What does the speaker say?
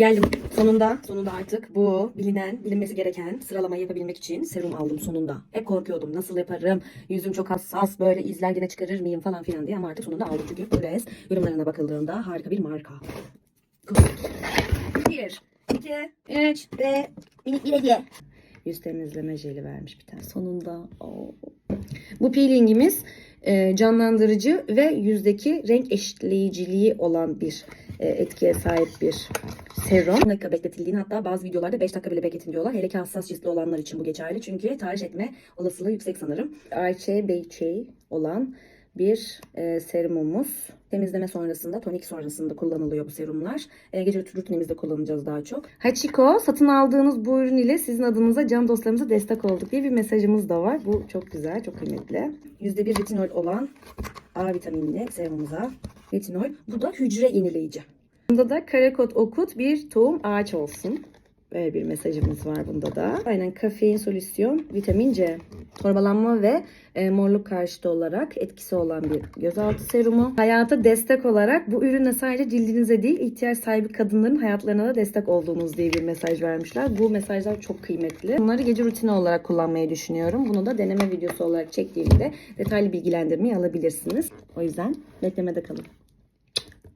Geldim. Sonunda, sonunda artık bu bilinen, bilinmesi gereken sıralamayı yapabilmek için serum aldım sonunda. Hep korkuyordum. Nasıl yaparım? Yüzüm çok hassas. Böyle izler çıkarır mıyım falan filan diye. Ama artık sonunda aldım. Çünkü Pures yorumlarına bakıldığında harika bir marka. Bir, iki, üç ve minik bir hediye. Yüz temizleme jeli vermiş bir tane. Sonunda. Oo. Bu peelingimiz e, canlandırıcı ve yüzdeki renk eşitleyiciliği olan bir etkiye sahip bir serum. 10 dakika bekletildiğini hatta bazı videolarda 5 dakika bile bekletin diyorlar. Hele ki hassas ciltli olanlar için bu geçerli. Çünkü tahriş etme olasılığı yüksek sanırım. Ayçe Beyçey olan bir e, serumumuz. Temizleme sonrasında, tonik sonrasında kullanılıyor bu serumlar. E, gece rutinimizde kullanacağız daha çok. Hachiko, satın aldığınız bu ürün ile sizin adınıza can dostlarımıza destek olduk diye bir mesajımız da var. Bu çok güzel, çok kıymetli. %1 retinol olan A vitaminli serumumuza retinol. Bu da hücre yenileyici. Bunda da karekot okut bir tohum ağaç olsun. Böyle bir mesajımız var bunda da. Aynen kafein solüsyon, vitamin C. Torbalanma ve e, morluk karşıtı olarak etkisi olan bir gözaltı serumu. Hayata destek olarak bu ürünle sadece cildinize değil ihtiyaç sahibi kadınların hayatlarına da destek olduğunuz diye bir mesaj vermişler. Bu mesajlar çok kıymetli. Bunları gece rutini olarak kullanmayı düşünüyorum. Bunu da deneme videosu olarak çektiğimde detaylı bilgilendirmeyi alabilirsiniz. O yüzden beklemede kalın.